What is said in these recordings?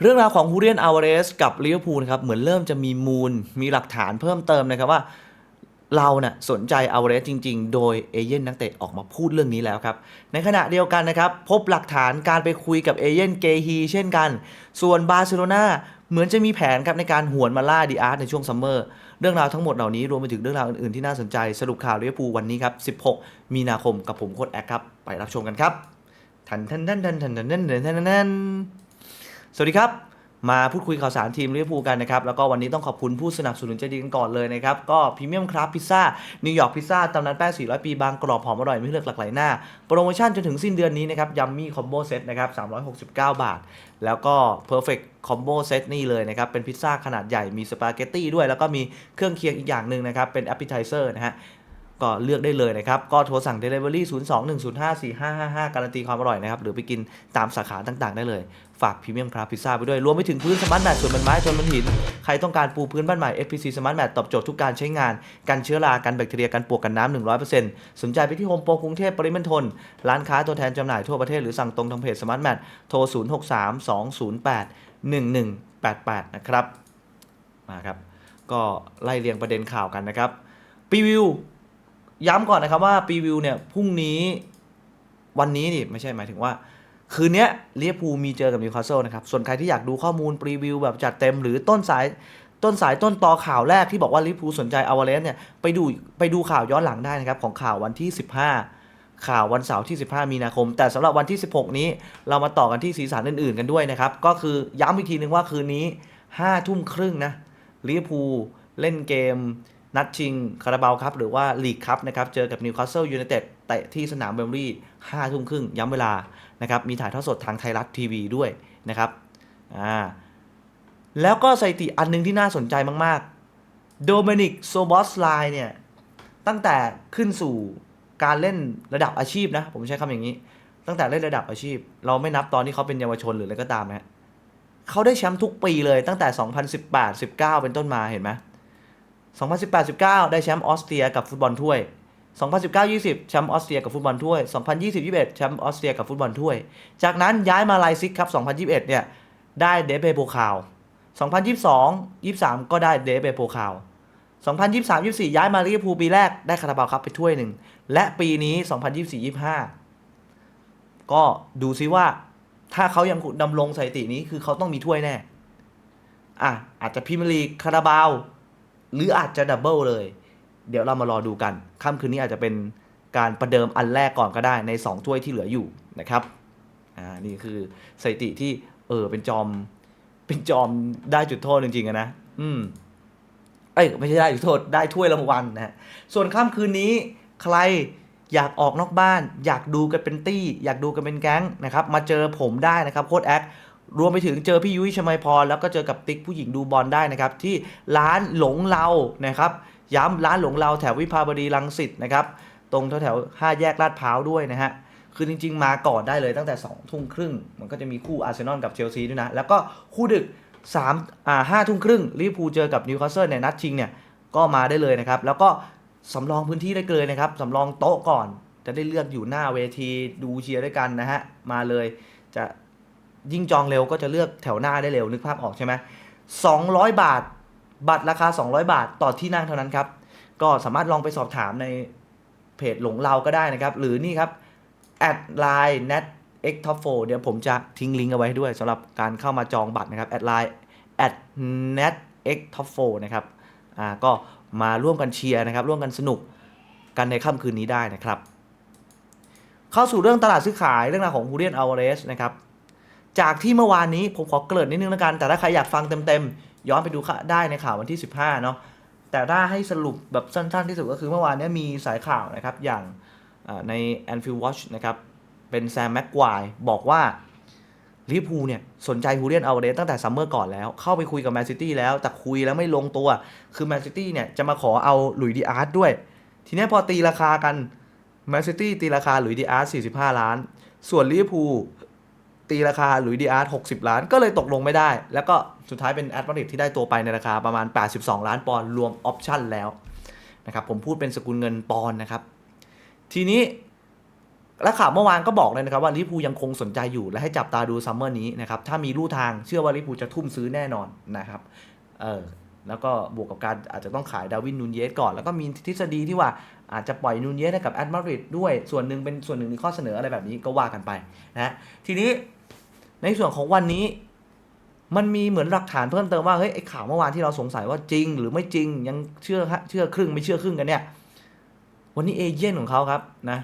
เรื่องราวของฮูเรียนอาวาเรสกับลิเวอร์พูลนะครับเหมือนเริ่มจะมีมูลมีหลักฐานเพิ่มเติมนะครับว่าเราเนะ่ะสนใจอาวาเรสจริง ๆ โดยเอเย่นนักเตะออกมาพูดเรื่องนี้แล้วครับ ในขณะเดียวกันนะครับ พบหลักฐานการไปคุยกับเอเย่นเกฮีเช่นกัน ส่วนบาร์เซโลนาเหมือนจะมีแผนครับในการหวนมาล่าดีอาร์ตในช่วงซัมเมอร์เรื่องราวทั้งหมดเหล่านี้รวมไปถึงเรื่องราวอื่น ๆ ที่น่าสนใจสรุปข่าวลิเวอร์พูลวันนี้ครับ 16 มีนาคมกับผมโค้ดแอคครับ ไปรับชมกันครับทันทันทันทันทันทันทันทันทันทัน สวัสดีครับ มาพูดคุยข่าวสารทีมลิเวอร์พูลกันนะครับ แล้วก็วันนี้ต้องขอบคุณผู้สนับสนุนใจดีกันก่อนเลยนะครับ ก็พรีเมียมครับพิซซ่า นิวยอร์กพิซซ่าตำนานแป้ง 400 ปี บางกรอบหอมอร่อยไม่เลือกหลากหลายหน้า โปรโมชั่นจนถึงสิ้นเดือนนี้นะครับยัมมี่คอมโบเซตนะครับ 369 บาท แล้วก็ Perfect Combo Set นี่เลยนะครับ เป็นพิซซ่าขนาดใหญ่มีสปาเกตตี้ด้วย แล้วก็มีเครื่องเคียงอีกอย่างหนึ่งนะครับเป็น Appetizer นะฮะ ก็เลือกได้เลยนะครับ ก็โทรสั่ง Delivery 02-105-4555 การันตีความอร่อยนะครับ หรือไปกินตามสาขาต่างๆ ได้เลย ฝากพรีเมียมคราฟพิซซ่าไปด้วย รวมไปถึงพื้นสมาร์ทแมทส่วนบนไม้จนบนหิน ใครต้องการปูพื้นบ้านใหม่ FPC Smart Mat ตอบโจทย์ทุกการใช้งาน กันเชื้อรา กันแบคทีเรีย กันปวก กันน้ำ 100%สนใจไปที่โฮมโปรกรุงเทพปริมณฑล ร้านค้าตัวแทนจำหน่ายทั่วประเทศหรือสั่งตรงทางเพจ Smart Mat โทร 0632081188 นะครับ มาครับ ก็ไล่เรียงประเด็นข่าวกันนะครับปีวิว ย้ำก่อนนะครับว่าปีวิวเนี่ยพรุ่งนี้วันนี้นี่ไม่ใช่หมายถึงว่า คืนนี้ยลิเวอร์พูลมีเจอกับนิวคาสเซิลนะครับส่วนใครที่อยากดูข้อมูลปรีวิวแบบจัดเต็มหรือต้นสายต้นสายต้นตอข่าวแรกที่บอกว่าลิเวอร์พูลสนใจอาวาเลนเนี่ยไปดูไปดูข่าวย้อนหลังได้นะครับของข่าววันที่ 15 ข่าววันเสาร์ที่ 15 มีนาคม แต่สำหรับวันที่ 16 นี้เรามาต่อกันที่สีสันอื่นๆกันด้วยนะครับก็คือย้ำอีกทีนึงว่าคืนนี้5ทุ่มครึ่งนะลิเวอร์พูลเล่นเกม นัดชิงคาราบาวครับหรือว่าลีกครับนะครับเจอกับนิวคาสเซิลยูไนเต็ดเตะที่สนามเบมรีห้าทุ่มครึ่งย้ำเวลานะครับมีถ่ายทอดสดทางไทยรัฐทีวีด้วยนะครับอ่าแล้วก็สถิติอันหนึงที่น่าสนใจมากๆ โดเมนิกโซบอสไลเนี่ย ตั้งแต่ขึ้นสู่การเล่นระดับอาชีพนะ ผมใช้คำอย่างนี้ ตั้งแต่เล่นระดับอาชีพ เราไม่นับตอนที่เขาเป็นเยาวชนหรืออะไรก็ตามนะฮะเขาได้แชมป์ทุกปีเลยตั้งแต่ 2018-19 เป็นต้นมาเห็นไหม 2018-19 ได้แชมป์ออสเตรียกับฟุตบอลถ้วย 2019-20 แชมป์ออสเตรียกับฟุตบอลถ้วย 2020-21 แชมป์ออสเตรียกับฟุตบอลถ้วย จากนั้นย้ายมาไลซิกครับ 2021 เนี่ย ได้เดเบโปคาว 2022-23 ก็ได้เดเบโปคาว 2023-24 ย้ายมาลิเวอร์พูลปีแรกได้คาราบาวครับไปถ้วยหนึ่ง และปีนี้ 2024-25 ก็ดูซิว่าถ้าเขายังดำรงสถิตินี้คือเขาต้องมีถ้วยแน่ อะอาจจะพรีเมียร์ลีกคาราบาว หรืออาจจะดับเบิลเลย เดี๋ยวเรามารอดูกัน ค่ำคืนนี้อาจจะเป็นการประเดิมอันแรกก่อนก็ได้ใน 2 ถ้วยที่เหลืออยู่นะครับอ่านี่คือสถิติที่เออเป็นจอม เป็นจอมได้จุดโทษจริงๆอะนะอืมเอ้ยไม่ใช่ได้จุดโทษได้ถ้วยรางวัลนะฮะส่วนค่ำคืนนี้ใครอยากออกนอกบ้าน อยากดูกันเป็นตี้ อยากดูกันเป็นแก๊งนะครับ มาเจอผมได้นะครับโค้ดแอค รวมไปถึงเจอพี่ยุ้ยชมัยพรแล้วก็เจอกับติ๊กผู้หญิงดูบอลได้นะครับ ที่ร้านหลงเรานะครับ ย้ำร้านหลงเราแถววิภาวดีรังสิตนะครับ ตรงแถวแถวๆห้าแยกลาดพร้าวด้วยนะฮะคือจริง ๆ มาก่อนได้เลยตั้งแต่2องทุ่มครึ่ง มันก็จะมีคู่อาร์เซนอลกับเชลซีด้วยนะ แล้วก็คู่ดึก3อ่าห้าทุ่มครึ่งลิเวอร์พูลเจอกับนิวคาสเซิลในนัดชิงเนี่ยก็มาได้เลยนะครับ แล้วก็สำรองพื้นที่ได้เลยนะครับสำรองโต๊ะก่อน จะได้เลือกอยู่หน้าเวทีดูเชียร์ด้วยกันนะฮะมาเลยจะ ยิ่งจองเร็วก็จะเลือกแถวหน้าได้เร็วนึกภาพออกใช่ไหม200บาท บัตรราคา 200 บาทต่อที่นั่งเท่านั้นครับ ก็สามารถลองไปสอบถามในเพจหลงเราก็ได้นะครับ หรือนี่ครับแอดไลน์ net x top 4เดี๋ยวผมจะทิ้งลิงก์เอาไว้ให้ด้วยสำหรับการเข้ามาจองบัตรนะครับแอดไลน์ at net x top 4นะครับอ่าก็มาร่วมกันเชียร์นะครับ ร่วมกันสนุกกันในค่ำคืนนี้ได้นะครับ เข้าสู่เรื่องตลาดซื้อขายเรื่องราวของฮูเรียนอาวาเรสนะครับ จากที่เมื่อวานนี้ผมขอเกริ่นนิดนึงแล้วกัน แต่ถ้าใครอยากฟังเต็มๆ ย้อนไปดูได้ในข่าววันที่ 15 เนาะแต่ถ้าให้สรุปแบบสั้นๆที่สุดก็คือเมื่อวานนี้มีสายข่าวนะครับ อย่างใน Anfield Watch นะครับ เป็นแซมแม็กควายบอกว่าลิพูเนี่ย สนใจฮูเรียนอาวาเรสตั้งแต่ซัมเมอร์ก่อนแล้ว เข้าไปคุยกับแมนซิตี้แล้ว แต่คุยแล้วไม่ลงตัว คือแมนซิตี้เนี่ย จะมาขอเอาหลุยดีอาร์ตด้วย ทีนี้พอตีราคากันแมนซิตี้ตีราคาหลุยดีอาร์ต45 ล้าน ส่วนลิพู ตีราคาหลุยดีอาร์ต60ล้านก็เลยตกลงไม่ได้ แล้วก็สุดท้ายเป็นแอดมาริดที่ได้ตัวไปในราคาประมาณ 82 ล้านปอนด์รวมออปชั่นแล้วนะครับผมพูดเป็นสกุลเงินปอนด์นะครับ ทีนี้และข่าวเมื่อวานก็บอกเลยนะครับว่าลิเวอร์พูยังคงสนใจอยู่และให้จับตาดูซัมเมอร์นี้นะครับถ้ามีลู่ทางเชื่อว่าลิเวอร์พูจะทุ่มซื้อแน่นอนนะครับเออแล้วก็บวกกับการอาจจะต้องขายดาวินนูนเยสก่อน แล้วก็มีทฤษฎีที่ว่าอาจจะปล่อยนูนเยสให้กับแอดมาริดด้วยส่วนหนึ่งเป็นส่วนหนึ่งในข้อเสนออะไรแบบนี้ก็ว่ากันไปนะทีนี้ ในส่วนของวันนี้ มันมีเหมือนหลักฐานเพิ่มเติมว่าเฮ้ยไอ้ข่าวเมื่อวานที่เราสงสัยว่าจริง หรือไม่จริงยังเชื่อเชื่อครึ่งไม่เชื่อครึ่งกันเนี่ย วันนี้เอเย่นของเขาครับนะ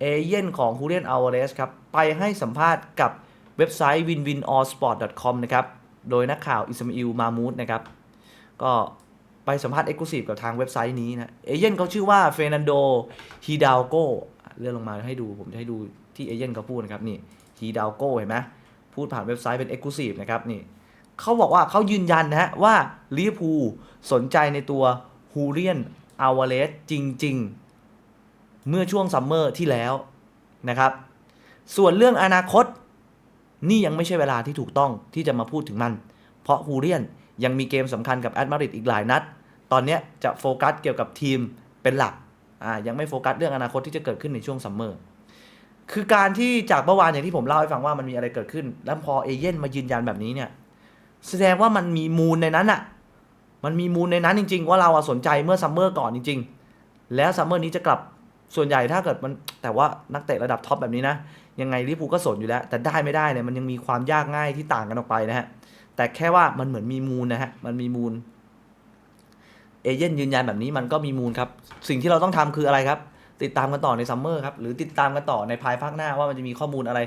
เอเย่นของฮูเลียนอัลวาเรสครับ ไปให้สัมภาษณ์กับเว็บไซต์ winwinallsport.com นะครับ โดยนักข่าวอิสมาอิลมามูดนะครับ ก็ไปสัมภาษณ์เอ็กซ์คลูซีฟกับทางเว็บไซต์นี้นะ เอเย่นเขาชื่อว่าเฟรนันโดฮีดาโกเลื่อนลงมาให้ดู ผมจะให้ดูที่เอเย่นเขาพูดนะครับนี่ ฮีดาวโก้เห็นไหมพูดผ่านเว็บไซต์เป็นเอ็กซ์คลูซีฟนะครับนี่เขาบอกว่าเขายืนยันนะฮะว่าลิเวอร์พูลสนใจในตัวฮูเลียนอัลวาเรสจริง ๆ เมื่อช่วงซัมเมอร์ที่แล้วนะครับ ส่วนเรื่องอนาคตนี่ยังไม่ใช่เวลาที่ถูกต้องที่จะมาพูดถึงมัน เพราะฮูเรียนยังมีเกมสำคัญกับแอดมาริดอีกหลายนัด ตอนนี้จะโฟกัสเกี่ยวกับทีมเป็นหลักอ่ายังไม่โฟกัสเรื่องอนาคตที่จะเกิดขึ้นในช่วงซัมเมอร์ คือการที่จากเมื่อวานอย่างที่ผมเล่าให้ฟังว่ามันมีอะไรเกิดขึ้น แล้วพอเอเย่นมายืนยันแบบนี้เนี่ย แสดงว่ามันมีมูลในนั้นอะมันมีมูลในนั้นจริง ๆ ว่าเราสนใจเมื่อซัมเมอร์ก่อนจริง ๆ แล้วซัมเมอร์นี้จะกลับส่วนใหญ่ถ้าเกิดมันแต่ว่านักเตะระดับท็อปแบบนี้นะยังไงลิเวอร์พูก็สนอยู่แล้ว แต่ได้ไม่ได้เนี่ยมันยังมีความยากง่ายที่ต่างกันออกไปนะฮะแต่แค่ว่ามันเหมือนมีมูลนะฮะมันมีมูลเอเย่นยืนยันแบบนี้มันก็มีมูลครับ สิ่งที่เราต้องทำคืออะไรครับ ติดตามกันต่อในซัมเมอร์ครับ หรือติดตามกันต่อในภายภาคหน้าว่ามันจะมีข้อมูลอะไร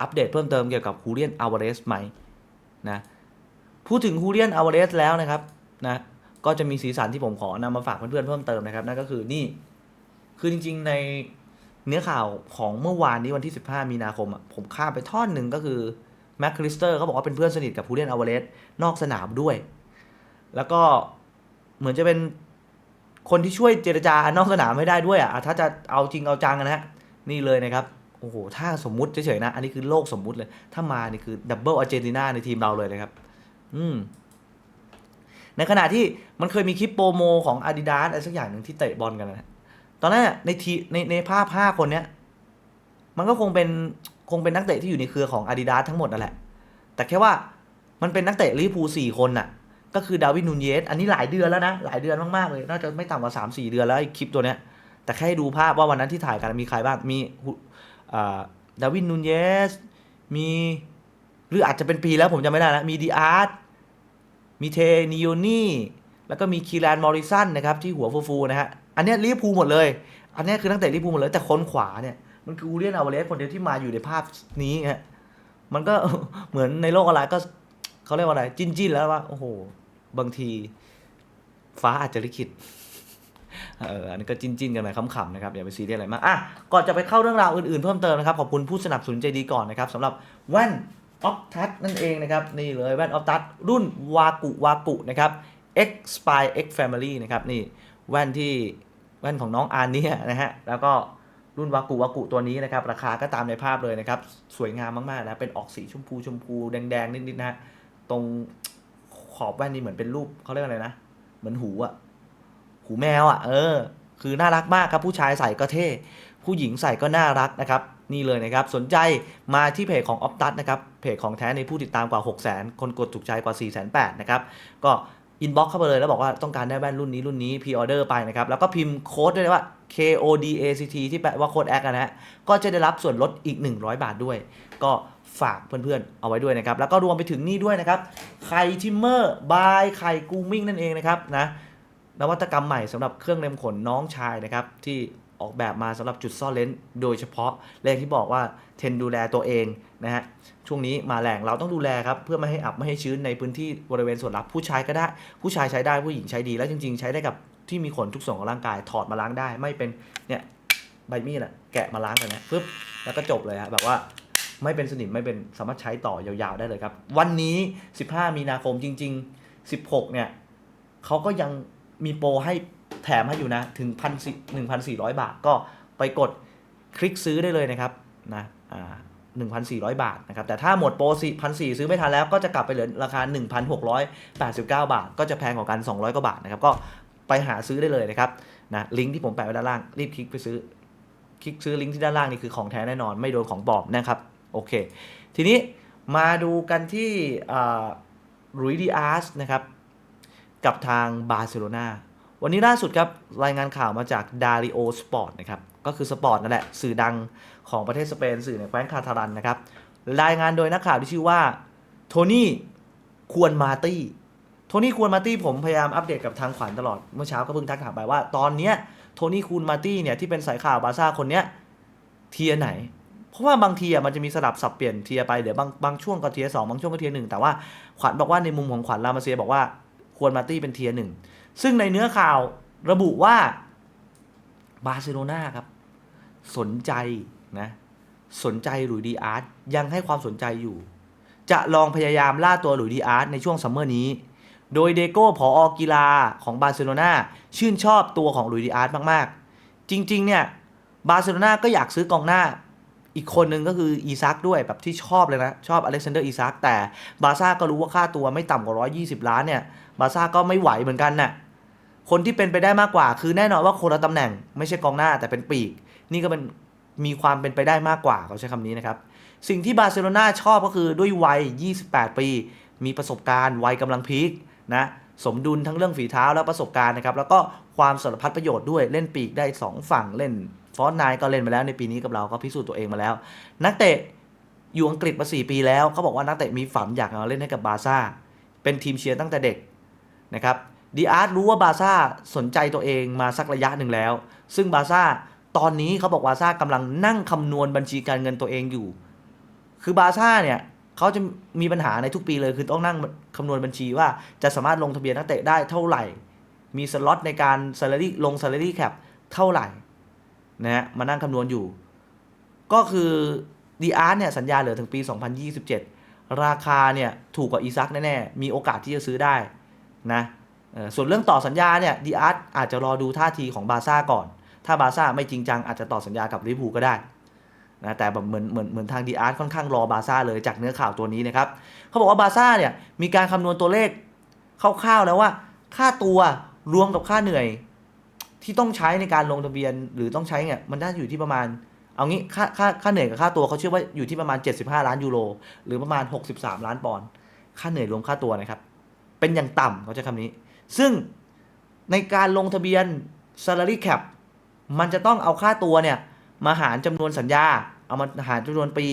อัปเดตเพิ่มเติมเกี่ยวกับฮูเลียนอัลวาเรสไหมนะพูดถึงฮูเลียนอัลวาเรสแล้วนะครับนะก็จะมีสีสันที่ผมขอนำมาฝากเพื่อนๆเพิ่มเติมนะครับนั่นก็คือนี่ คือจริง ๆ ในเนื้อข่าวของเมื่อวานนี้วันที่ 15 มีนาคมอะผมข้ามไปท่อนหนึ่งก็คือแม็กคริสเตอร์เขาบอกว่าเป็นเพื่อนสนิทกับฮูเลียนอัลวาเรสนอกสนามด้วย แล้วก็เหมือนจะเป็น คนที่ช่วยเจรจานอกสนามให้ได้ด้วยอะถ้าจะเอาจริงเอาจังนะฮะนี่เลยนะครับโอ้โหถ้าสมมุติเฉยๆนะ อันนี้คือโลกสมมุติเลย ถ้ามานี่คือดับเบิลอาร์เจนตินาในทีมเราเลยนะครับ อืมในขณะที่มันเคยมีคลิปโปรโมของ Adidas อะไรสักอย่างหนึ่งที่เตะบอลกันนะตอนนั้นในทีในในภาพห้าคนเนี้ย มันก็คงเป็นคงเป็นนักเตะที่อยู่ในเครือของ Adidas ทั้งหมดนั่นแหละ แต่แค่ว่ามันเป็นนักเตะลิเวอร์พูลสี่คนน่ะ ก็คือดาวินนูนเยสอันนี้หลายเดือนแล้วนะ หลายเดือนมากๆเลยน่าจะไม่ต่ำกว่าสามสี่เดือนแล้วไอ้คลิปตัวเนี้ย แต่แค่ให้ดูภาพว่าวันนั้นที่ถ่ายกันมีใครบ้างมีดาวินนูนเยสมีหรืออาจจะเป็นปีแล้วผมจำไม่ได้แล้วมีดีอาร์ตมีเทนิโอนี่แล้วก็มีคีแลนมอริสันนะครับที่หัวฟูๆนะฮะอันเนี้ยลิเวอร์พูลหมดเลย อันเนี้ยคือนักเตะลิเวอร์พูลหมดเลย แต่คนขวาเนี่ยมันคืออูเลียนอาวเลสคนเดียวที่มาอยู่ในภาพนี้ฮะมันก็เหมือนในโลกออนไลน์ก็เขาเรียกว่าอะไร จิ้นจิ้นๆแล้วว่าโอ้โห บางทีฟ้าอาจจะลิขิตเอออันนี้ก็จิ้นจิ้นๆกันไปขำๆนะครับอย่าไปซีเรียสอะไรมากอะก่อนจะไปเข้าเรื่องราวอื่นๆเพิ่มเติมนะครับขอบคุณผู้สนับสนุนใจดีก่อนนะครับสำหรับแว่นออฟทั c นั่นเองนะครับนี่เลยแว่นออฟทั c รุ่นวากุวากุนะครับ X Spy X Family นะครับนี่แว่นที่แว่นของน้องอาร์เนี่ยนะฮะแล้วก็รุ่นวากุวากุตัวนี้นะครับราคาก็ตามในภาพเลยนะครับสวยงามมากๆนะเป็นออกสีชมพูชมพูแดงๆนิดๆนะฮะตรง ขอบแว่นนี่เหมือนเป็นรูปเขาเรียกอะไรนะ เหมือนหูอะหูแมวอะเออ คือน่ารักมากครับผู้ชายใส่ก็เท่ ผู้หญิงใส่ก็น่ารักนะครับ นี่เลยนะครับ สนใจมาที่เพจของ Optus นะครับ เพจของแท้ในผู้ติดตามกว่า 6 0 0 0 0 คนกดถูกใจกว่า 4 8 0 0 0นะครับ ก็อินบ็อกเข้าไปเลยแล้วบอกว่าต้องการได้แว่นรุ่นนี้รุ่นนี้พ r ออเดอร์ไปนะครับ แล้วก็พิมพ์โค้ดด้วยว่า K O D A C T ที่แปลว่าโค้ดแอคนะฮะก็จะได้รับส่วนลดอีก 100 บาทด้วย ก็ ฝากเพื่อนๆ เอาไว้ด้วยนะครับ แล้วก็รวมไปถึงนี่ด้วยนะครับ ไข่ทิมเมอร์บายไข่กูมิ่งนั่นเองนะครับนะนวัตกรรมใหม่สำหรับเครื่องเล็มขนน้องชายนะครับ ที่ออกแบบมาสำหรับจุดซ่อนเลนโดยเฉพาะแรงที่บอกว่าเทนดูแลตัวเองนะฮะช่วงนี้มาแรงเราต้องดูแลครับ เพื่อไม่ให้อับไม่ให้ชื้นในพื้นที่บริเวณส่วนลับผู้ชายก็ได้ ผู้ชายใช้ได้ผู้หญิงใช้ดีแล้วจริง ๆ ใช้ได้กับที่มีขนทุกส่วนของร่างกายถอดมาล้างได้ ไม่เป็นเนี่ยใบมีดอะแกะมาล้างกันนะปึ๊บแล้วก็จบเลยฮะแบบว่า ไม่เป็นสนิมไม่เป็นสามารถใช้ต่อยาวๆได้เลยครับ วันนี้ 15 มีนาคมจริง ๆ 16 เนี่ยเขาก็ยังมีโปรให้แถมให้อยู่นะ ถึงพันหนึ่งพันสี่ร้อยบาท ก็ไปกดคลิกซื้อได้เลยนะครับนะอ่าหนึ่งพันสี่ร้อยบาทนะครับ แต่ถ้าหมดโปรสี่พันสี่ซื้อไม่ทันแล้วก็จะกลับไปเหลือราคา1,689บาท ก็จะแพงกว่ากัน200กว่าบาทนะครับ ก็ไปหาซื้อได้เลยนะครับนะลิงก์ที่ผมแปะไว้ด้านล่างรีบคลิกไปซื้อคลิกซื้อลิงก์ที่ด้านล่างนี่คือของแท้แน่นอน ไม่โดนของปลอมนะครับ โอเค ทีนี้มาดูกันที่รุยดีอาร์สนะครับ กับทางบาร์เซโลนาวันนี้ล่าสุดครับ รายงานข่าวมาจากดาริโอสปอร์ตนะครับ ก็คือสปอร์ตนั่นแหละ สื่อดังของประเทศสเปน สื่อในแคว้นคาทารันนะครับ รายงานโดยนักข่าวที่ชื่อว่าโทนี่ควรมาตี้โทนี่ควรมาตี้ผมพยายามอัปเดตกับทางขวัญตลอด เมื่อเช้าก็เพิ่งทักถามไปว่าตอนเนี้ยโทนี่คูนมาตี้เนี่ยที่เป็นสายข่าวบาร์ซ่าคนเนี้ยเทียไหน เพราะว่าบางทีอะมันจะมีสลับสับเปลี่ยนเทียไปเดี๋ยวบางบางช่วงก็เทียสองบางช่วงก็เทียหนึ่งแต่ว่าขวัญบอกว่าในมุมของขวัญลามาเซียบอกว่าควรมาตี้เป็นเทียหนึ่งซึ่งในเนื้อข่าวระบุว่าบาร์เซโลนาครับ สนใจนะสนใจหลุยดีอาร์ตยังให้ความสนใจอยู่ จะลองพยายามล่าตัวหลุยดีอาร์ตในช่วงซัมเมอร์นี้ โดยเดโก้ผออกีฬาของบาร์เซโลนาชื่นชอบตัวของหลุยดีอาร์ตมาก ๆ จริง ๆ เนี่ยบาร์เซโลนาก็อยากซื้อกองหน้า อีกคนหนึ่งก็คืออีซักด้วยแบบที่ชอบเลยนะ ชอบอเล็กซานเดอร์อีซักแต่บาร์ซ่าก็รู้ว่าค่าตัวไม่ต่ำกว่า 120 ล้านเนี่ย บาร์ซ่าก็ไม่ไหวเหมือนกันน่ะคนที่เป็นไปได้มากกว่า คือแน่นอนว่าคนละตำแหน่งไม่ใช่กองหน้าแต่เป็นปีก นี่ก็เป็นมีความเป็นไปได้มากกว่าเขาใช้คำนี้นะครับ สิ่งที่บาร์เซโลนาชอบก็คือด้วยวัย 28 ปี มีประสบการณ์วัยกำลังพีคนะสมดุลทั้งเรื่องฝีเท้าและประสบการณ์นะครับแล้วก็ความสารพัดประโยชน์ด้วยเล่นปีกได้ 2 ฝั่งเล่น ฟอสไนก็เล่นมาแล้วในปีนี้กับเราก็พิสูจน์ตัวเองมาแล้ว นักเตะอยู่อังกฤษมา 4 ปีแล้วเขาบอกว่านักเตะมีฝันอยากมาเล่นให้กับบาร์ซ่า เป็นทีมเชียร์ตั้งแต่เด็กนะครับดีอาร์ตรู้ว่าบาร์ซ่าสนใจตัวเองมาสักระยะหนึ่งแล้ว ซึ่งบาร์ซ่าตอนนี้เขาบอกบาร์ซ่ากำลังนั่งคำนวณบัญชีการเงินตัวเองอยู่ คือบาร์ซ่าเนี่ยเขาจะมีปัญหาในทุกปีเลยคือต้องนั่งคำนวณบัญชีว่าจะสามารถลงทะเบียนนักเตะได้เท่าไหร่ มีสล็อตในการ salary ลง salary cap เท่าไหร่ นะฮะมานั่งคำนวณอยู่ ก็คือดีอาร์เนี่ยสัญญาเหลือถึงปี 2027 ราคาเนี่ยถูกกว่าอีซักแน่ๆ มีโอกาสที่จะซื้อได้นะส่วนเรื่องต่อสัญญาเนี่ยดีอาร์อาจจะรอดูท่าทีของบาซ่าก่อน ถ้าบาซ่าไม่จริงจังอาจจะต่อสัญญากับลิเวอร์พูลก็ได้นะแต่แบบเหมือนเหมือนเหมือนทางดีอาร์ค่อนข้างรอบาซ่าเลยจากเนื้อข่าวตัวนี้นะครับเขาบอกว่าบาซ่าเนี่ยมีการคำนวณตัวเลขคร่าวๆแล้วว่า ค่าตัวรวมกับค่าเหนื่อย ที่ต้องใช้ในการลงทะเบียนหรือต้องใช้เนี่ยมันน่าจะอยู่ที่ประมาณ เอางี้ค่าค่าค่าเหนื่อยกับค่าตัวเขาเชื่อว่าอยู่ที่ประมาณ 75 ล้านยูโรหรือประมาณ 63 ล้านปอนด์ค่าเหนื่อยรวมค่าตัวนะครับ เป็นอย่างต่ำเขาใช้คำนี้ ซึ่งในการลงทะเบียน salary cap มันจะต้องเอาค่าตัวเนี่ยมาหารจำนวนสัญญา เอามาหารจำนวนปี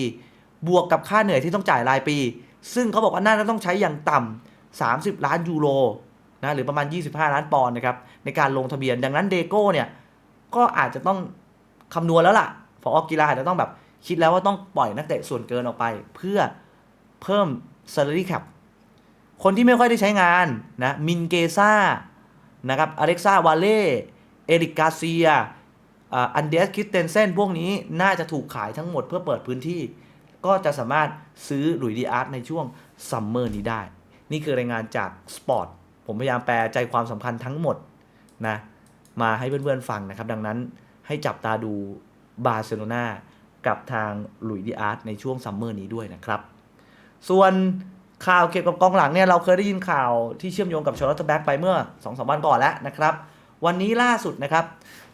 บวกกับค่าเหนื่อยที่ต้องจ่ายรายปี ซึ่งเขาบอกว่าน่าจะต้องใช้อย่างต่ำ30 ล้านยูโร นะหรือประมาณ 25 ล้านปอนด์นะครับในการลงทะเบียน ดังนั้นเดโก้เนี่ยก็อาจจะต้องคำนวณแล้วล่ะพออกีฬาอาจจะต้องแบบคิดแล้วว่าต้องปล่อยนักเตะส่วนเกินออกไป เพื่อเพิ่ม salary cap คนที่ไม่ค่อยได้ใช้งานนะมินเกซ่านะครับอเล็กซ่าวาเล่เอริกกาเซียอันเดสคิสเตนเซนพวกนี้น่าจะถูกขายทั้งหมดเพื่อเปิดพื้นที่ ก็จะสามารถซื้อหลุยดีอาร์ตในช่วงซัมเมอร์นี้ได้ นี่คือรายงานจากสปอร์ต ผมพยายามแปลใจความสำคัญทั้งหมดนะมาให้เพื่อนๆฟังนะครับ ดังนั้นให้จับตาดูบาร์เซโลนากับทางหลุยดีอาร์ตในช่วงซัมเมอร์นี้ด้วยนะครับ ส่วนข่าวเกี่ยวกับกองหลังเนี่ยเราเคยได้ยินข่าวที่เชื่อมโยงกับชอร์ลตแบ็กไปเมื่อ2อสวันก่อนแล้วนะครับ วันนี้ล่าสุดนะครับ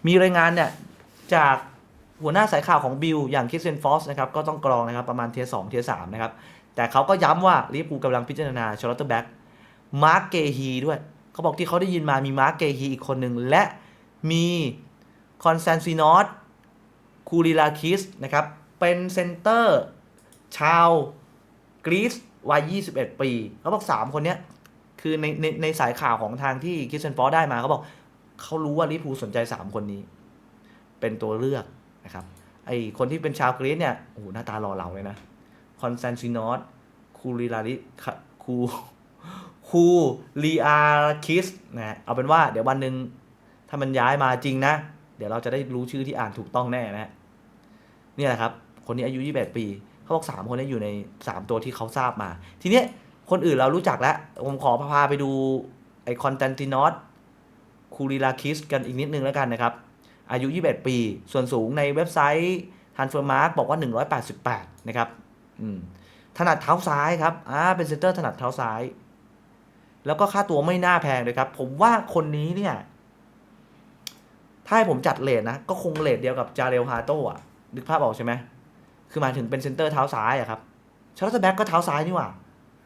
มีรายงานเนี่ยจากหัวหน้าสายข่าวของบิลอย่างคิสเซนฟอสนะครับก็ต้องกรองนะครับประมาณเทียสองเทียสามนะครับแต่เขาก็ย้ำว่าลิเวอร์พูลกำลังพิจารณาชอร์ลตแบ็ก มาร์กเกฮีด้วยเขาบอกที่เขาได้ยินมามีมาร์กเกฮีอีกคนหนึ่งและมีคอนแซนซินอสคูริลาคิสนะครับ เป็นเซนเตอร์ ชาวกรีซวัย 21 ปีเขาบอก 3 คนเนี้ย คือในในในสายข่าวของทางที่คิสเซนฟอร์ได้มาเขาบอกเขารู้ว่าลิพูสนใจ 3 คนนี้ เป็นตัวเลือกนะครับ ไอคนที่เป็นชาวกรีซเนี่ย โอ้โห หน้าตาหล่อเหลาเลยนะ คอนแซนซินอสคูริลาริคู คูลีอาคิสนะเอาเป็นว่าเดี๋ยววันหนึ่งถ้ามันย้ายมาจริงนะ เดี๋ยวเราจะได้รู้ชื่อที่อ่านถูกต้องแน่นะนี่แหละครับ คนนี้อายุ21ปี เขาบอกสามคนนี้อยู่ในสามตัวที่เขาทราบมา ทีเนี้ยคนอื่นเรารู้จักแล้ว ผมขอพาไปดูไอคอนแตนตินอสคูริลาคิสกันอีกนิดนึงแล้วกันนะครับ อายุ 21 ปี ส่วนสูงในเว็บไซต์ทันเฟอร์มาร์กบอกว่า 188 นะครับถนัดเท้าซ้ายครับอ่าเป็นเซนเตอร์ถนัดเท้าซ้าย แล้วก็ค่าตัวไม่น่าแพงเลยครับ ผมว่าคนนี้เนี่ย ถ้าให้ผมจัดเลทนะ ก็คงเลทเดียวกับจาเรลฮาโตอะนึกภาพออกใช่ไหมคือหมายถึงเป็นเซนเตอร์เท้าซ้ายอะครับชาร์ลส์แบ็กก็เท้าซ้ายนี่หว่า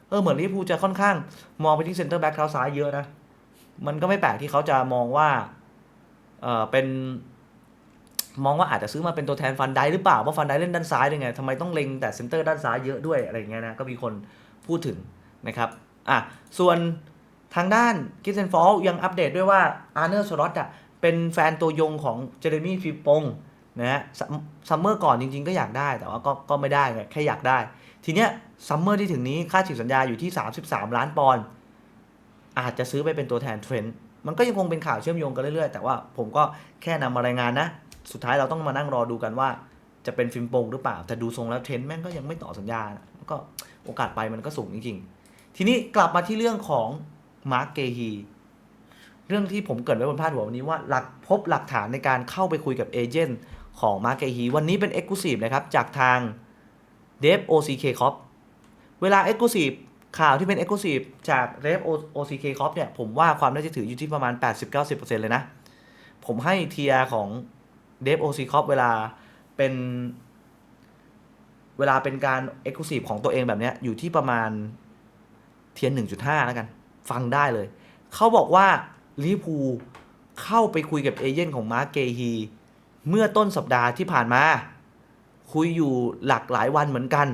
เออเหมือนลิเวอร์พูลจะค่อนข้าง มองไปที่เซนเตอร์แบ็กเท้าซ้ายเยอะนะ มันก็ไม่แปลกที่เขาจะมองว่า เออเป็น มองว่าอาจจะซื้อมาเป็นตัวแทนฟันไดหรือเปล่า เพราะฟันไดเล่นด้านซ้ายด้วยไงทำไมต้องเล็งแต่เซนเตอร์ด้านซ้ายเยอะด้วยอะไรเงี้ยนะ ก็มีคนพูดถึงนะครับ อะส่วนทางด้านกิสเซนฟอลยังอัปเดตด้วยว่าอาร์เนอร์สโรตอะเป็นแฟนตัวยงของเจเรมี่ฟิปปงนะฮะซัมซัมเมอร์ก่อนจริง ๆ ก็อยากได้แต่ว่าก็ก็ไม่ได้ไงแค่อยากได้ ทีเนี้ยซัมเมอร์ที่ถึงนี้ค่าฉีกสัญญาอยู่ที่ 33 ล้านปอนด์อาจจะซื้อไปเป็นตัวแทนเทรนด์มันก็ยังคงเป็นข่าวเชื่อมโยงกันเรื่อยๆ แต่ว่าผมก็แค่นำมารายงานนะ สุดท้ายเราต้องมานั่งรอดูกันว่า จะเป็นฟิล์มโปงหรือเปล่าแต่ดูทรงแล้วเทรนด์แม่งก็ยังไม่ต่อสัญญาก็โอกาสไปมันก็สูงจริงๆ ทีนี้กลับมาที่เรื่องของมาร์กเกฮีเรื่องที่ผมเกิดไว้บนพาดหัววันนี้ว่าหลักพบหลักฐานในการเข้าไปคุยกับเอเจนต์ของมาร์กเกฮีวันนี้เป็น e x c l u s i v e นะครับ จากทางเดฟ OCK Corp เวลา e x c l u s i v e ข่าวที่เป็น e x c l u s i v e จากเดฟ OCK Corp เนี่ย ผมว่าความน่าจะถืออยู่ที่ประมาณ 80-90%เลยนะ ผมให้เทียของเดฟ OC Corp เวลาเป็นเวลาเป็นการ e x c l u s i v e ของตัวเองแบบนี้อยู่ที่ประมาณ เทียน 1.5 แล้วกัน ฟังได้เลย เขาบอกว่าลิพูเข้าไปคุยกับเอเจนต์ของมาร์เกฮี เมื่อต้นสัปดาห์ที่ผ่านมา คุยอยู่หลากหลายวันเหมือนกัน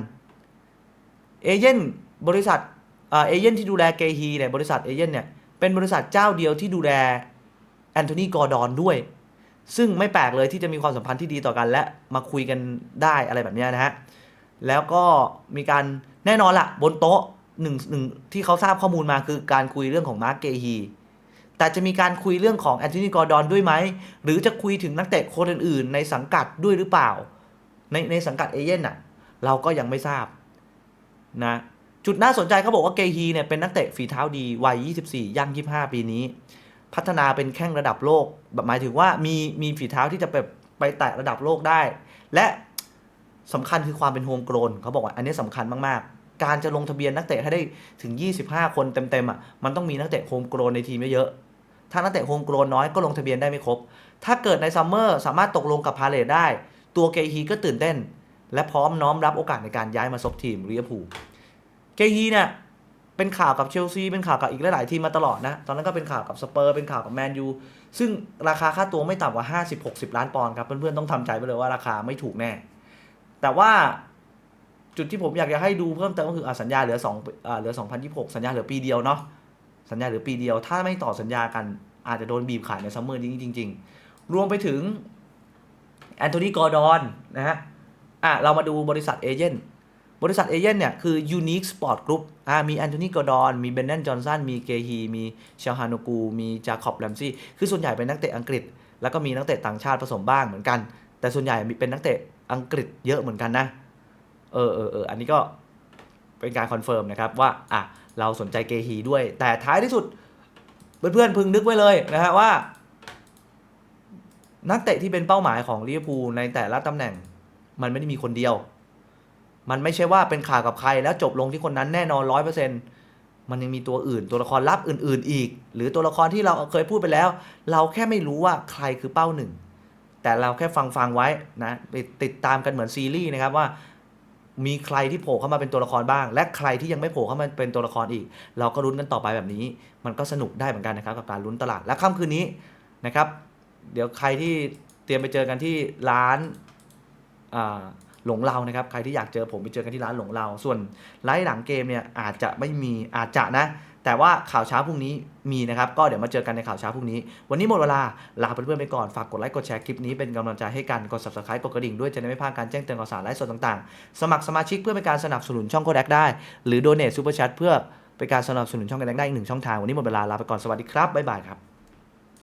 เอเจนต์บริษัทเอเอเจนต์ที่ดูแลเกฮีเนี่ยบริษัทเอเจนต์เนี่ยเป็นบริษัทเจ้าเดียวที่ดูแลแอนโทนีกอร์ดอนด้วย ซึ่งไม่แปลกเลยที่จะมีความสัมพันธ์ที่ดีต่อกันและมาคุยกันได้อะไรแบบนี้นะฮะ แล้วก็มีการแน่นอนละบนโต๊ะ หนึ่งหนึ่งที่เขาทราบข้อมูลมาคือการคุยเรื่องของมาร์กเกฮีแต่จะมีการคุยเรื่องของแอนโทนีกอร์ดอนด้วยไหม หรือจะคุยถึงนักเตะคนอื่นๆ ในสังกัดด้วยหรือเปล่า ในในสังกัดเอเย่นน่ะ เราก็ยังไม่ทราบนะจุดน่าสนใจเขาบอกว่าเกฮีเนี่ยเป็นนักเตะฝีเท้าดีวัย 24 ย่าง 25 ปีนี้ พัฒนาเป็นแข้งระดับโลกแบบหมายถึงว่ามีมีฝีเท้าที่จะไปไปแตะระดับโลกได้ และสำคัญคือความเป็นโฮมโกรนเขาบอกว่าอันนี้สำคัญมากๆ การจะลงทะเบียนนักเตะให้ได้ถึง 25 คนเต็มๆอะมันต้องมีนักเตะโฮมโกรนในทีมเยอะๆถ้านักเตะโฮมโกรนน้อยก็ลงทะเบียนได้ไม่ครบ ถ้าเกิดในซัมเมอร์สามารถตกลงกับพาเลตได้ ตัวเกฮีก็ตื่นเต้น และพร้อมน้อมรับโอกาสในการย้ายมาซบทีมลิเวอร์พูลเกฮีเนี่ยเป็นข่าวกับเชลซีเป็นข่าวกับอีกหลายๆทีมมาตลอดนะ ตอนนั้นก็เป็นข่าวกับสเปอร์เป็นข่าวกับแมนยูซึ่งราคาค่าตัวไม่ต่ำกว่า 50-60 ล้านปอนด์ครับเพื่อนๆต้องทำใจไปเลยว่าราคาไม่ถูกแน่ แต่ว่า จุดที่ผมอยากจะให้ดูเพิ่มเติมก็คืออสัญญาเหลือ2อ่าเหลือ 2026 สัญญาเหลือปีเดียวเนาะสัญญาเหลือปีเดียว ถ้าไม่ต่อสัญญากันอาจจะโดนบีบขายในซัมเมอร์นี้จริง ๆ รวมไปถึงแอนโทนีกอร์ดอนนะฮะอะเรามาดูบริษัทเอเจนต์บริษัทเอเจนต์เนี่ยคือ Unique Sport Group อ่ามีแอนโทนีกอร์ดอน มีเบนเนนจอห์นสันมีเกฮีมีเชาฮานูกู มีจาคอบแรมซี่ คือส่วนใหญ่เป็นนักเตะอังกฤษ แล้วก็มีนักเตะต่างชาติผสมบ้างเหมือนกัน แต่ส่วนใหญ่เป็นนักเตะอังกฤษเยอะเหมือนกันนะ เออเออเอออันนี้ก็เป็นการคอนเฟิร์มนะครับว่าอะเราสนใจเกฮีด้วย แต่ท้ายที่สุด เพื่อนๆพึงนึกไว้เลยนะฮะว่า นักเตะที่เป็นเป้าหมายของลิเวอร์พูลในแต่ละตำแหน่ง มันไม่ได้มีคนเดียว มันไม่ใช่ว่าเป็นข่าวกับใครแล้วจบลงที่คนนั้นแน่นอนร้อยเปอร์เซ็นต์มันยังมีตัวอื่นตัวละครลับอื่น ๆ อีก หรือตัวละครที่เราเคยพูดไปแล้ว เราแค่ไม่รู้ว่าใครคือเป้าหนึ่งแต่เราแค่ฟังฟังไว้นะไปติดตามกันเหมือนซีรีส์นะครับว่า มีใครที่โผล่เข้ามาเป็นตัวละครบ้าง และใครที่ยังไม่โผล่เข้ามาเป็นตัวละครอีก เราก็ลุ้นกันต่อไปแบบนี้ มันก็สนุกได้เหมือนกันนะครับกับการลุ้นตลาดและค่ำคืนนี้นะครับ เดี๋ยวใครที่เตรียมไปเจอกันที่ร้านอ่า หลงเรานะครับ ใครที่อยากเจอผมไปเจอกันที่ร้านหลงเรา ส่วนไลฟ์หลังเกมเนี่ยอาจจะไม่มีอาจจะนะ แต่ว่าข่าวเช้าพรุ่งนี้มีนะครับ ก็เดี๋ยวมาเจอกันในข่าวเช้าพรุ่งนี้ วันนี้หมดเวลา ลาเพื่อนๆไปก่อน ฝากกดไลค์ กดแชร์คลิปนี้เป็นกำลังใจให้กัน กด subscribe กดกระดิ่งด้วยจะได้ไม่พลาดการแจ้งเตือนข่าวสารไลฟ์สดต่างๆ สมัครสมาชิกเพื่อเป็นการสนับสนุนช่องโคแดกได้ หรือ donate super chat เพื่อเป็นการสนับสนุนช่องโคแดกได้อีกหนึ่งช่องทางวันนี้หมดเวลาลาไปก่อนสวัสดีครับบ๊ายบายครับ